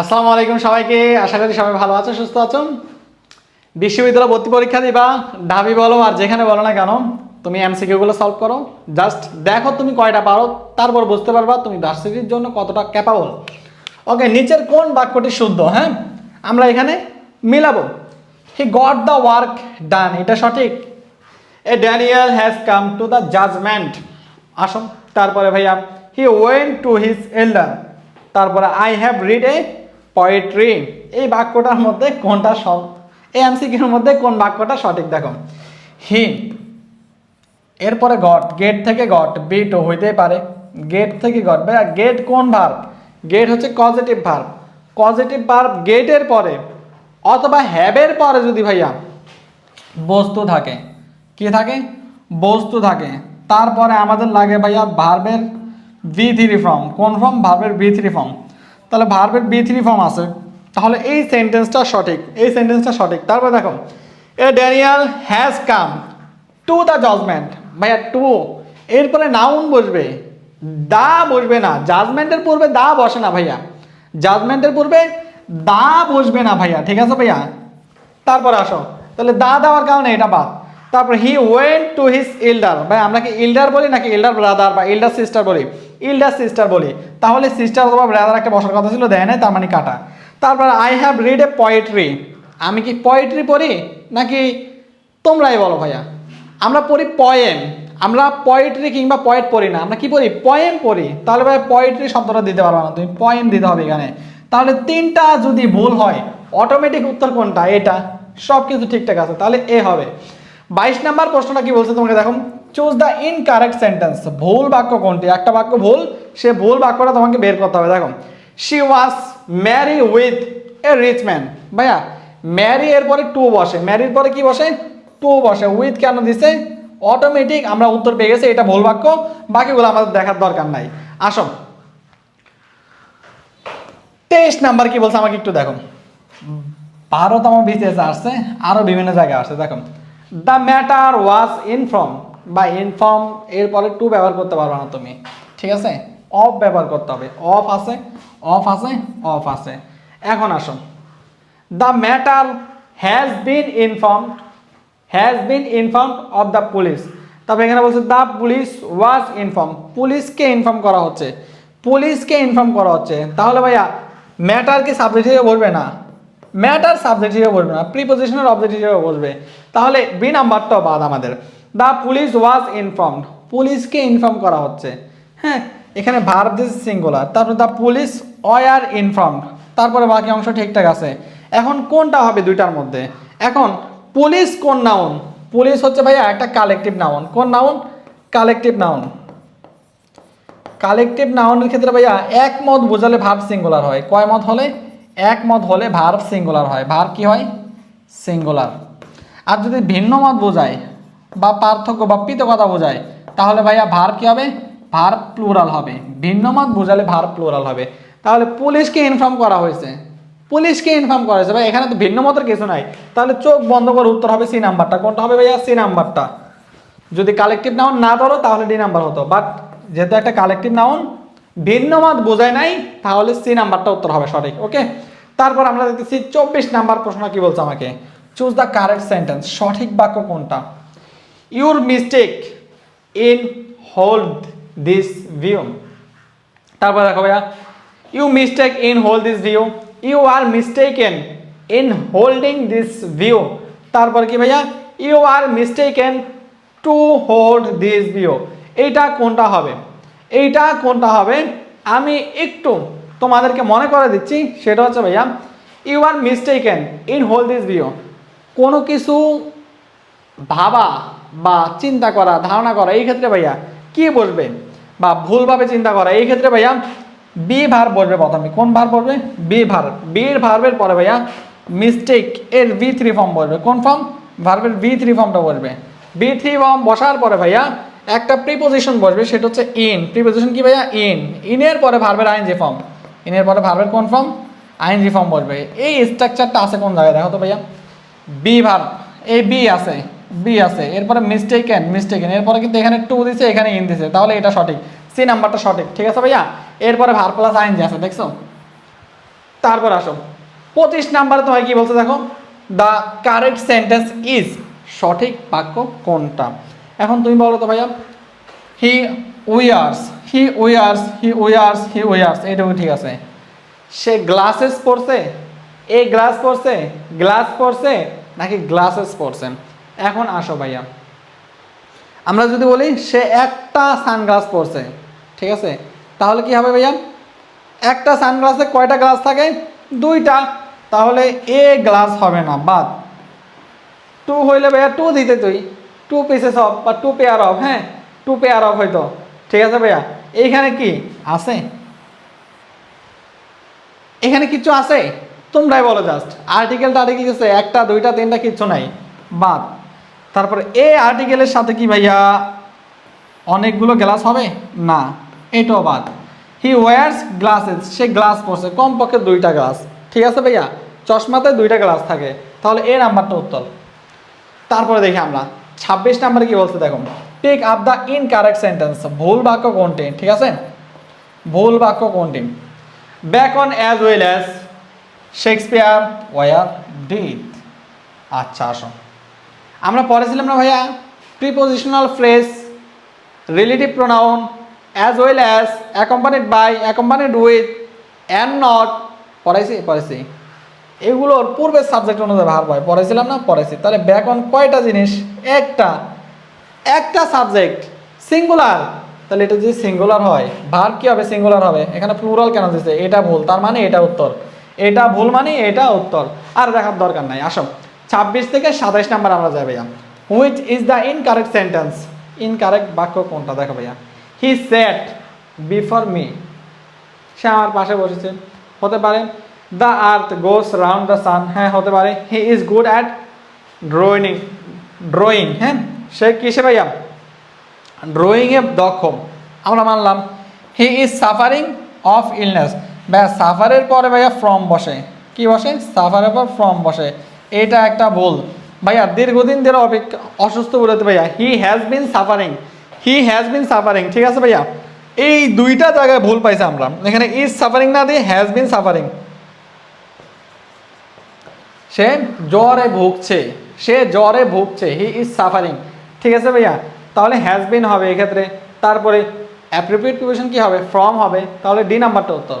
আসসালামু আলাইকুম সবাইকে। আশা করি সবাই ভালো আছো, সুস্থ আছো? বিশ্ববিদ্যালয় ভর্তি পরীক্ষা দিবা, ঢাবি বলো আর যেখানে বলো না কেন, তুমি এমসিকিউগুলো সলভ করো। জাস্ট দেখো তুমি কয়টা পারো, তারপর বুঝতে পারবা তুমি ভার্সিটির জন্য কতটা ক্যাপাবল ওকে নিচের কোন বাক্যটি শুদ্ধ হ্যাঁ? আমরা এখানে মিলাবো। He got the work done এটা সঠিক? A Daniel has come to the judgement আসো তারপরে ভাইয়া he went to his elder তারপরে I have read a poetry এই বাক্যটার মধ্যে কোনটা সব, এই এমসিকিউর মধ্যে কোন বাক্যটা সঠিক দেখো। হি এরপরে গট গেট থেকে গট বিট হইতেই পারে। গেট থেকে গট ভাইয়া গেট কোন ভার্ব গেট হচ্ছে পজিটিভ ভার্ব পজিটিভ ভার্ব গেটের পরে, অথবা হ্যাবের পরে যদি ভাইয়া, বস্তু থাকে। কি থাকে? বস্তু থাকে। তারপরে আমাদের লাগে ভাইয়া ভার্বের বি থ্রি ফর্ম কোন ফর্ম ভার্বের বি থ্রি ফর্ম তাহলে ভার্বের বি থ্রি ফর্ম আছে। তাহলে এই সেন্টেন্সটা সঠিক, এই সেন্টেন্সটা সঠিক। তারপর দেখো, a Daniel has come to the judgement ভাইয়া টু এরপরে নাউন বসবে। দা বসবে না। জাজমেন্টের পূর্বে দা বসে না, ভাইয়া। জাজমেন্টের পূর্বে দা বসবে না, ভাইয়া। ঠিক আছে, ভাইয়া? তারপরে আসো। তাহলে দা দেওয়ার কারণে এটা বাদ। তারপর he went to his elder ভাই, আমরা কি ইল্ডার বলি নাকি ইল্ডার ব্রাদার বা ইল্ডার সিস্টার বলি? ইল্ডার সিস্টার বলি। তাহলে সিস্টার অথবা ব্রাদার একটা বসার কথা ছিল, দেয় নাই, তার মানে কাটা। তারপর I have read a poetry আমি কি পোয়েট্রি পড়ি নাকি তোমরাই বলো ভাইয়া? আমরা পড়ি পয়েম আমরা পোয়েট্রি কিংবা পয়েট পড়ি না। আমরা কি পড়ি? পয়েম পড়ি। তাহলে ভাই পোয়েট্রি শব্দটা দিতে পারবে না। তুমি পয়েম দিতে হবে এখানে। তাহলে তিনটা যদি ভুল হয় অটোমেটিক উত্তর কোনটা? এটা। সব কিছু ঠিকঠাক আছে। তাহলে এ হবে। বাইশ নাম্বার প্রশ্নটা কি বলছে তোমাকে? দেখো চুজ দ্য ইনকারেক্ট সেন্টেন্স ভুল বাক্য কোনটি? একটা বাক্য ভুল, সে ভুল বাক্যটা তোমাকে বের করতে হবে। দেখো she was marry with a rich man ভাইয়া ম্যারি এর পরে টু বসে। ম্যারির পরে কি বসে? টু বসে। উইথ কেন দিছে? অটোমেটিক আমরা উত্তর পেয়ে গেছি, এটা ভুল বাক্য, বাকিগুলো আমাদের দেখার দরকার নাই। আসো। তেইশ নাম্বার কি বলছে? আমাকে একটু দেখো। ভারতম বিসিএস আসছে আরও বিভিন্ন জায়গায় আসছে। দেখো দ্য ম্যাটার ওয়াজ ইনফর্ম বা ইনফর্ম এরপরে টু ব্যবহার করতে পারবে না তুমি, ঠিক আছে? অফ ব্যবহার করতে হবে। অফ আছে অফ আছে অফ আছে। এখন আসো the matter has been informed has been informed of the police তারপর এখানে বলছে দ্য পুলিশ ওয়াজ ইনফর্ম পুলিশকে ইনফর্ম করা হচ্ছে। পুলিশকে ইনফর্ম করা হচ্ছে। তাহলে ভাইয়া ম্যাটার কি সাবজেক্ট হিসেবে বলবে না? ম্যাটার সাবজেক্ট হিসেবে বলবে না। প্রিপোজিশনাল অবজেক্ট হিসেবে বলবে। তাহলে বি নাম্বারটাও বাদ আমাদের। দ্য পুলিশ ওয়াজ ইনফর্মড পুলিশকে ইনফর্ম করা হচ্ছে। হ্যাঁ এখানে ভার্ব দিস সিঙ্গুলার তারপর দ্য পুলিশ ওয়ার ইনফর্মড তারপরে বাকি অংশ ঠিকঠাক আছে। এখন কোনটা হবে দুইটার মধ্যে? এখন পুলিশ কোন নাউন পুলিশ হচ্ছে ভাইয়া একটা কালেকটিভ নাউন কোন নাউন কালেকটিভ নাউন কালেকটিভ নাউনের ক্ষেত্রে ভাইয়া এক মত বোঝালে ভার্ব সিঙ্গুলার হয়। কয় মত হলে? এক মত হলে ভার্ব সিঙ্গুলার হয়। ভার্ব কি হয়? সিঙ্গুলার আর যদি ভিন্ন মত বোঝায় বা পার্থক্য বা কথা বোঝায়, তাহলে ভাইয়া ভার কি হবে? ভার প্লুরাল হবে। ভিন্ন মত বোঝালে ভার প্লুরাল হবে। তাহলে পুলিশকে ইনফর্ম করা হয়েছে। পুলিশকে ইনফর্ম করা হয়েছে। ভাই, এখানে তো ভিন্ন মতের কিছু নাই। তাহলে চোখ বন্ধ করে উত্তর হবে সি নাম্বারটা কোনটা হবে ভাইয়া? সি নাম্বারটা যদি কালেকটিভ নাউন না ধরো, তাহলে ডি নাম্বার হতো। বাট যেহেতু একটা কালেকটিভ নাউন ভিন্ন মত বোঝায় নাই, তাহলে সি নাম্বারটা উত্তর হবে সঠিক। ওকে তারপর আমরা দেখতেছি চব্বিশ নাম্বার প্রশ্ন কি বলছে আমাকে? চুজ দ্য কারেক্ট সেন্টেন্স সঠিক বাক্য কোনটা? Your mistake in hold this view তারপর দেখো ভাইয়া you mistake in hold this view you are mistaken in holding this view তারপর কি ভাইয়া? You are mistaken to hold this view এইটা কোনটা হবে? এইটা কোনটা হবে? আমি একটু তোমাদেরকে মনে করে দিচ্ছি, সেটা হচ্ছে ভাইয়া you are mistaken in hold this view কোনো কিছু ভাবা বা চিন্তা করা, ধারণা করা, এই ক্ষেত্রে ভাইয়া কি বসবে? বা ভুলভাবে চিন্তা করা, এই ক্ষেত্রে ভাইয়া বি ভার বসবে প্রথমে। কোন ভার বসবে? বি ভার বির ভার্বের পরে ভাইয়া মিস্টেক এর বি থ্রি ফর্ম বসবে। কোন ফর্ম ভার্বের বি থ্রি ফর্মটা বসবে। বি থ্রি ফর্ম বসার পরে ভাইয়া একটা প্রিপোজিশন বসবে, সেটা হচ্ছে ইন প্রিপোজিশন কি ভাইয়া? ইন ইনের পরে ভার্বের আইনজি ফর্ম ইনের পরে ভার্বের কোন ফর্ম আইনজি ফর্ম বসবে। এই স্ট্রাকচারটা আছে কোন জায়গায়? দেখো তো ভাইয়া। বি ভার্ব এই বি আছে বি আছে, এরপরে মিস্টেকেন মিস্টেকেন এরপরে কিন্তু এখানে টু দিছে, এখানে ইন দিছে, তাহলে এটা সঠিক সি নাম্বারটা সঠিক, ঠিক আছে ভাইয়া? এরপরে ভার প্লাস আইন যে আছে, দেখছ? তারপর আসো, পঁচিশ নাম্বারে তোমায় কি বলছে দেখো? দ্য কারেক্ট সেন্টেন্স ইজ সঠিক বাক্য কোনটা? এখন তুমি বলো তো ভাইয়া হি উইয়ার্স হি উইয়ার্স হি উইয়ার্স হি উইয়ার্স এইটুকু ঠিক আছে? সে গ্লাসেস পরছে? এ গ্লাস পরছে? গ্লাস পরছে নাকি গ্লাসেস পরছে এখন আসো ভাইয়া। আমরা যদি বলি সে একটা সানগ্লাস পরছে, ঠিক আছে? তাহলে কি হবে ভাইয়া? একটা সানগ্লাসে কয়টা গ্লাস থাকে? দুইটা। তাহলে এ গ্লাস হবে না, বাদ। টু হইলে ভাইয়া টু দিতে তুই। টু পিসেস অফ বা টু পেয়ার অফ হ্যাঁ? টু পেয়ার অফ হয়তো ঠিক আছে ভাইয়া? এইখানে কি? আছে? এখানে কিছু আছে? তোমরাই বলো জাস্ট আর্টিকেলটা আর্টিকেল আছে একটা, দুইটা, তিনটা, কিচ্ছু নাই। বাদ। তারপরে এ আর্টিকেলের সাথে কি ভাইয়া? অনেকগুলো গ্লাস হবে? না, এটাও বাদ। হি ওয়ার্স গ্লাসেস সে গ্লাস পরছে, কমপক্ষে দুইটা গ্লাস ঠিক আছে ভাইয়া? চশমাতে দুইটা গ্লাস থাকে। তাহলে এ নাম্বারটা উত্তর। তারপরে দেখি আমরা। ছাব্বিশ নাম্বারে কি বলছে দেখো? Take up the incorrect sentence ভুল বাক্য কোনটি? ঠিক আছে? ভুল বাক্য কোনটি? Back on as well as Shakespeare were did আচ্ছা আসো। আমরা পড়েছিলাম না ভাইয়া? Prepositional phrase relative pronoun as well as accompanied by accompanied with and not পড়াইছি পড়াইছি। এগুলোর পূর্বের সাবজেক্ট অনুযায়ী ভার পাই পড়াইছিলাম না পড়াইছি তাহলে ব্যাকরণ কয়টা জিনিস? একটা। একটা সাবজেক্ট সিঙ্গুলার তাহলে এটা যদি সিঙ্গুলার হয় ভার কী হবে? সিঙ্গুলার হবে। এখানে প্লুরাল কেন দিচ্ছে এটা ভুল। তার মানে এটা উত্তর। এটা ভুল মানে এটা উত্তর। আর দেখার দরকার নাই, আসো। ছাব্বিশ থেকে সাতাইশ নাম্বার আমরা যাই ভাইয়া। Which is the incorrect sentence incorrect বাক্য কোনটা? দেখো ভাইয়া। হি সেট বিফোর মি সে আমার পাশে বসেছে। হতে পারে the earth goes round the sun হ্যাঁ হতে পারে he is good at drawing drawing হ্যাঁ সে কিসে ভাইয়া? ড্রয়িংয়ে দক্ষ। আমরা মানলাম he is suffering of illness ব্যাস, সাফারের পরে ভাইয়া ফ্রম বসে। কি বসে? সাফারের পর ফ্রম বসে। এটা একটা ভুল। ভাইয়া, দীর্ঘদিন ধরে অপেক্ষা অসুস্থ বলতে ভাইয়া। He has been suffering he has been suffering ঠিক আছে ভাইয়া? এই দুইটা জায়গায় ভুল পাইছে আমরা। এখানে ইজ সাফারিং না দিয়ে হ্যাজ বিন সাফারিং সে জ্বরে ভুগছে। সে জ্বরে ভুগছে। হি ইজ সাফারিং ঠিক আছে ভাইয়া? তাহলে হ্যাজ বিন হবে এক্ষেত্রে। তারপরে অ্যাপ্রোপ্রিয়েট প্রিপারেশন কি হবে? ফ্রম হবে। তাহলে ডি নাম্বারটা উত্তর।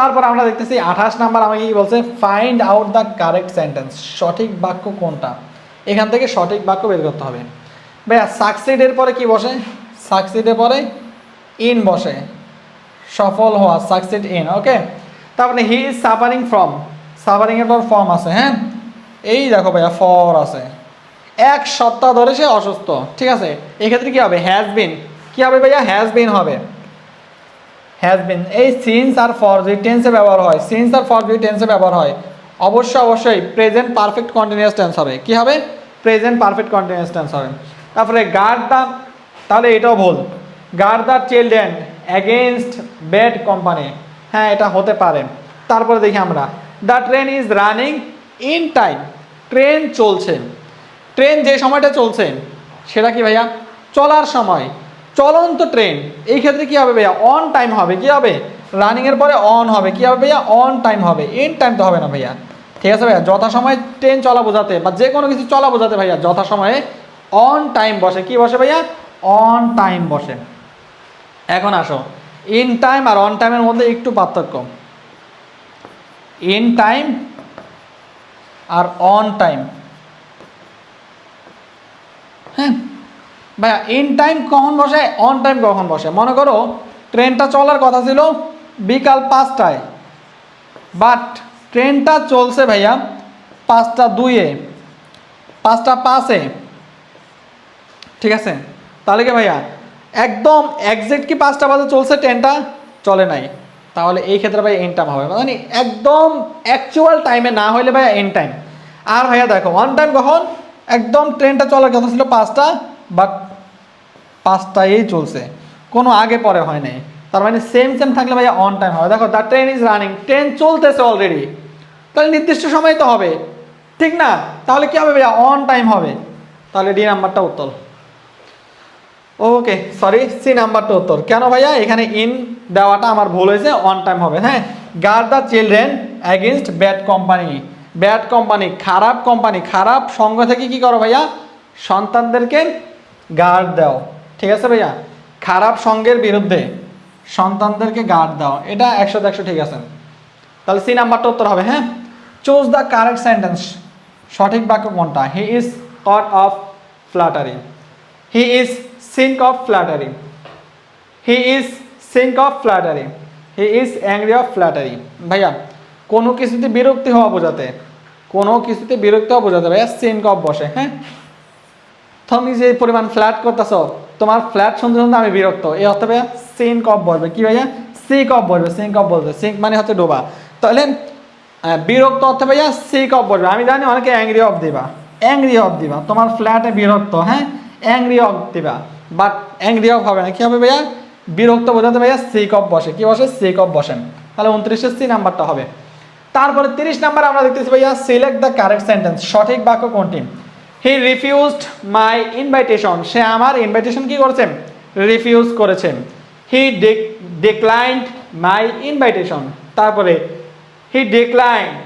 তারপর আমরা দেখতেছি আঠাশ নাম্বার আমাকে কি বলছে? Find out the correct sentence সঠিক বাক্য কোনটা? এখান থেকে সঠিক বাক্য বের করতে হবে। ভাইয়া সাকসিডের পরে কি বসে? সাকসিডের পরে ইন বসে। সফল হওয়া সাকসিড ইন ওকে তারপরে হি ইজ সাফারিং ফ্রম সাফারিংয়ের পর ফর্ম আছে হ্যাঁ? এই দেখো ভাইয়া ফর আছে। এক সপ্তাহ ধরে সে অসুস্থ, ঠিক আছে? এক্ষেত্রে কি হবে? হ্যাজ বিন কি হবে ভাইয়া? হ্যাজ বিন হবে। হ্যাজ বিন এই সিন্স আর ফর যদি টেন্সে ব্যবহার হয় সিন্স আর ফর যদি টেন্সে ব্যবহার হয় অবশ্যই অবশ্যই প্রেজেন্ট পারফেক্ট কন্টিনিউয়াস টেন্স হবে। কি হবে? প্রেজেন্ট পারফেক্ট কন্টিনিউয়াস টেন্স হবে। তারপরে গার্ড দ্য তাহলে এটাও ভুল। Guard the children against bad company হ্যাঁ এটা হতে পারে। তারপরে দেখি আমরা। The train is running in time train চলছে। ট্রেন যে সময়টা চলছে, সেটা কি ভাইয়া? চলার সময়। চলন্ত ট্রেন, এই ক্ষেত্রে কি হবে ভাইয়া? অন টাইম হবে। কি হবে? রানিংয়ের পরে অন হবে। কি হবে ভাইয়া? অন টাইম হবে। ইন টাইম তো হবে না ভাইয়া। ঠিক আছে ভাইয়া? যথাসময়ে ট্রেন চলা বোঝাতে বা যে কোনো কিছু চলা বোঝাতে ভাইয়া, যথাসময়ে অন টাইম বসে। কি বসে ভাইয়া? অন টাইম বসে। এখন আসো। ইন টাইম আর অন টাইমের মধ্যে একটু পার্থক্য। ইন টাইম আর অন টাইম হ্যাঁ? ভাইয়া ইন টাইম কখন বসে? অন টাইম কখন বসে? মনে করো ট্রেনটা চলার কথা ছিল বিকাল পাঁচটায়। বাট ট্রেনটা চলছে ভাইয়া পাঁচটা দুইয়ে, পাঁচটা পাঁচে। ঠিক আছে? তাহলে কি ভাইয়া, একদম একজ্যাক্ট কি পাঁচটা বাজে চলছে ট্রেনটা চলে নাই। তাহলে এই ক্ষেত্রে ভাই এন টাইম হবে। মানে একদম অ্যাকচুয়াল টাইমে না হলে ভাইয়া এন টাইম আর ভাইয়া দেখো অন টাইম কখন? একদম ট্রেনটা চলার কথা ছিল পাঁচটা বাট পাঁচটায়ই চলছে। কোনো আগে পরে হয় নাই। তার মানে সেম সেম থাকলে ভাইয়া অন টাইম হবে। দেখো the train is running train চলতেছে অলরেডি তাহলে নির্দিষ্ট সময় তো হবে। ঠিক না? তাহলে কী হবে ভাইয়া? অন টাইম হবে। তাহলে ডি নাম্বারটা উত্তর ওকে সরি সি নাম্বারটা উত্তর কেন ভাইয়া? এখানে ইন দেওয়াটা আমার ভুল হয়েছে। অন টাইম হবে। হ্যাঁ? Guard the children against bad company bad company খারাপ কোম্পানি খারাপ সঙ্গ থেকে কি করো ভাইয়া? সন্তানদেরকে গার্ড দাও। ঠিক আছে ভাইয়া? খারাপ সঙ্গের বিরুদ্ধে সন্তানদেরকে গার্ড দাও। এটা একশো একশো ঠিক আছে। তাহলে সি নাম্বারটা উত্তর হবে হ্যাঁ? চুজ দ্য কারেক্ট সেন্টেন্স সঠিক বাক্য কোনটা? He is cut of flattery he is sink of flattery he is sink of flattery he is angry of flattery ভাইয়া, কোনো কিছুতে বিরক্তি হওয়া বোঝাতে, কোনো কিছুতে বিরক্তি হওয়া বোঝাতে ভাইয়া সিঙ্ক অফ বসে হ্যাঁ? তুমি যে পরিমাণ ফ্ল্যাট করতেছ, তোমার ফ্ল্যাট শুনতে শুনতে আমি বিরক্ত। এই অর্থে ভাইয়া সিঙ্ক অফ বলবে কি ভাইয়া? সিঙ্ক অফ বলবে সিঙ্ক অফ বলবে সিঙ্ক মানে হচ্ছে ডোবা। তাহলে বিরক্ত অর্থে ভাইয়া সিক অফ বলবে আমি জানি অনেকে অ্যাংরি অফ দিবা। অ্যাংরি অফ দিবা। তোমার ফ্ল্যাটে বিরক্ত হ্যাঁ? অ্যাংরি অফ দিবা। বাট অ্যাংরি অফ হবে না। কি হবে ভাইয়া? বিরক্ত বোঝাতে ভাইয়া সিক অফ বসে। কি বসে? সিক অফ বসেন। তাহলে উনত্রিশের সি নাম্বারটা হবে। তারপরে তিরিশ নাম্বার আমরা দেখতেছি ভাইয়া সিলেক্ট দ্য কারেক্ট সেন্টেন্স সঠিক বাক্য কোনটি? হি রিফিউজড মাই ইনভাইটেশন সে আমার ইনভাইটেশন কি করেছে? রিফিউজ করেছে। হি ডিক্লাইন্ড মাই ইনভাইটেশন তারপরে he declined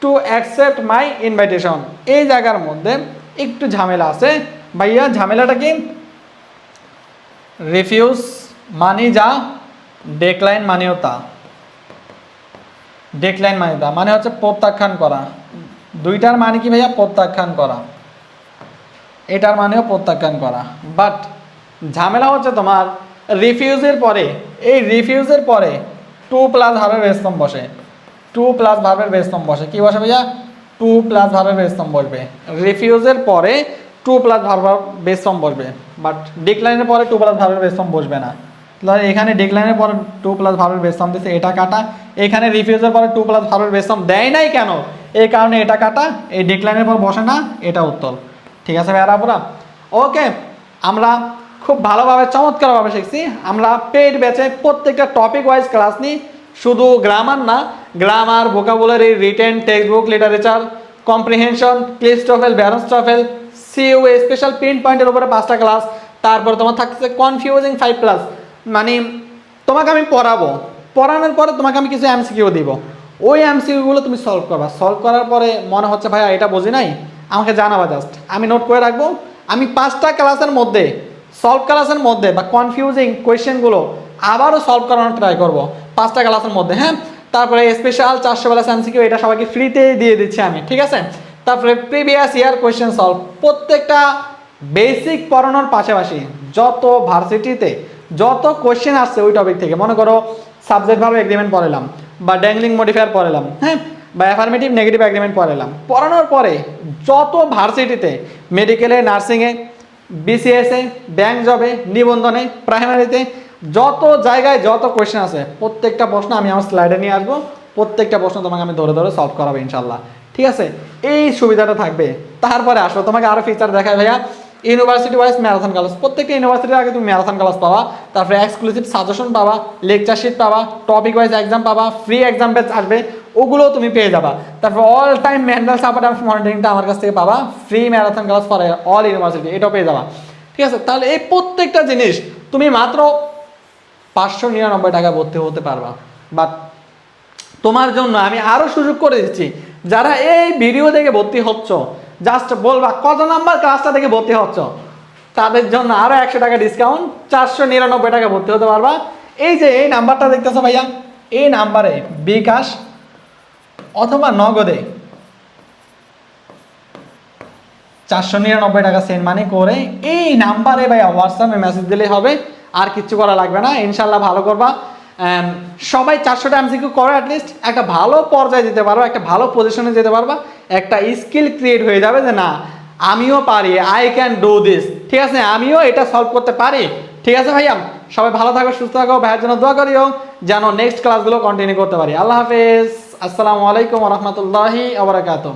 to accept my invitation এই জায়গার মধ্যে একটু ঝামেলা আছে। ভাইয়া, ঝামেলাটা কি? রিফিউজ মানি যা ডেকলাইন মানেও তা। ডেক্লাইন মানে তা। মানে হচ্ছে প্রত্যাখ্যান করা। দুইটার মানে কি ভাইয়া? প্রত্যাখ্যান করা। এটার মানেও প্রত্যাখ্যান করা। বাট ঝামেলা হচ্ছে তোমার রিফিউজের পরে, এই রিফিউজের পরে টু প্লাস ভার্বের বেস্তম বসে। টু প্লাস ভার্বের বেস্তম বসে। কি বসে ভাইয়া? টু প্লাস ভার্বের বেস্তম বসবে। রিফিউজের পরে টু প্লাস ভার্ব বেস্তম বসবে। বাট ডিক্লাইনের পরে টু প্লাস ভার্বের বেস্তম বসবে না। তাহলে এখানে ডিক্লাইনের পরে টু প্লাস ভার্বের বেস্তম দিচ্ছে এটা কাটা। এখানে রিফিউজের পরে টু প্লাস ভার্বের বেস্তম দেয় নাই কেন? এই কারণে এটা কাটা, এই ডিক্লাইনের পর বসে না, এটা উত্তর ঠিক আছে ভাইয়ারা পুরা ওকে আমরা খুব ভালোভাবে, চমৎকারভাবে শিখছি। আমরা পেড ব্যাচে প্রত্যেকটা টপিক ওয়াইজ ক্লাস নিই। শুধু গ্রামার না grammar vocabulary written textbook literature comprehension ক্লিস্টফেল ব্যারোস্টফেল সিইউ স্পেশাল পিন পয়েন্টের উপরে পাঁচটা ক্লাস তারপর তোমার থাকছে কনফিউজিং ফাইভ প্লাস মানে তোমাকে আমি পড়াবো। পড়ানোর পরে তোমাকে আমি কিছু এমসিকিউ দিব। ওই এমসিকিউগুলো তুমি সলভ করবা। সলভ করার পরে মনে হচ্ছে, ভাইয়া, এটা বুঝি নাই? আমাকে জানাবা জাস্ট আমি নোট করে রাখব। আমি পাঁচটা ক্লাসের মধ্যে সলভ ক্লাসের মধ্যে বা কনফিউজিং কোয়েশ্চেনগুলো আবারও সলভ করানোর ট্রাই করব। পাঁচটা ক্লাসের মধ্যে হ্যাঁ? তারপরে স্পেশাল চারশো বেলা এমসিকিউ এটা সবাইকে ফ্রিতে দিয়ে দিচ্ছি আমি, ঠিক আছে? তারপরে প্রিভিয়াস ইয়ার কোয়েশ্চেন সলভ প্রত্যেকটা বেসিক পড়ানোর পাশাপাশি যত ভার্সিটিতে যত কোয়েশ্চেন আসছে ওই টপিক থেকে, মনে করো সাবজেক্ট ভাবে এগ্রিমেন্ট পড়ালাম বা ড্যাংলিং মডিফায়ার পড়ালাম হ্যাঁ? বা অ্যাফার্মেটিভ নেগেটিভ এগ্রিমেন্ট পড়ালাম পড়ানোর পরে যত ভার্সিটিতে মেডিকেলে নার্সিংয়ে বিসিএসে ব্যাংক জবে নিবন্ধনে প্রাইমারিতে যত জায়গায় যত কোয়েশ্চেন আছে, প্রত্যেকটা প্রশ্ন আমি আমার স্লাইডে নিয়ে আসব। প্রত্যেকটা প্রশ্ন তোমাকে আমি ধরে ধরে সলভ করাবো ইনশাল্লাহ ঠিক আছে? এই সুবিধাটা থাকবে। তারপরে আসো, তোমাকে আরও ফিচার দেখায় ভাইয়া। ইউনিভার্সিটি ওয়াইজ ম্যারাথন ক্লাস প্রত্যেকটা ইউনিভার্সিটির আগে তুমি ম্যারাথন ক্লাস পাবা, তারপরে এক্সক্লুসিভ সাজেশন পাবা লেকচার শিট পাবা টপিক ওয়াইজ এক্সাম পাবা ফ্রি এক্সাম ব্যাচ আসবে ওগুলো তুমি পেয়ে যাবা। তারপর all time mental support and মনিটরিংটা আমার কাছ থেকে পাবা free marathon class for all university এটাও পেয়ে যাবা। ঠিক আছে, তাহলে এই প্রত্যেকটা জিনিস তুমি মাত্র পাঁচশো নিরানব্বই টাকা ভর্তি হতে পারবা। বাট তোমার জন্য আমি আরও সুযোগ করে দিচ্ছি, যারা এই ভিডিও দেখে ভর্তি হচ্ছ জাস্ট বলবা, কত নাম্বার ক্লাসটা দেখে ভর্তি হচ্ছ? তাদের জন্য আরও একশো টাকা ডিসকাউন্ট চারশো নিরানব্বই টাকা ভর্তি হতে পারবা। এই যে, এই নাম্বারটা দেখতেছো ভাইয়া? এই নাম্বারে বিকাশ অথবা নগদে চারশো নিরানব্বই টাকা সেন্ড মানি করে এই নাম্বারে ভাইয়া হোয়াটসঅ্যাপে মেসেজ দিলেই হবে, আর কিচ্ছু করা লাগবে না। ইনশাল্লাহ ভালো করবা। সবাই চারশোটা এমসিকিউ করো অ্যাটলিস্ট একটা ভালো পর্যায়ে যেতে পারো একটা ভালো পজিশনে যেতে পারবা, একটা স্কিল ক্রিয়েট হয়ে যাবে যে না, আমিও পারি আই ক্যান ডু দিস ঠিক আছে? আমিও এটা সলভ করতে পারি, ঠিক আছে ভাইয়া? সবাই ভালো থাকো, সুস্থ থাকো, ভাইয়ের জন্য দোয়া করিও, যেন নেক্সট ক্লাসগুলো কন্টিনিউ করতে পারি। আল্লাহ হাফেজ, আসসালামু আলাইকুম রহমতুল্লাহি আবরাকাতু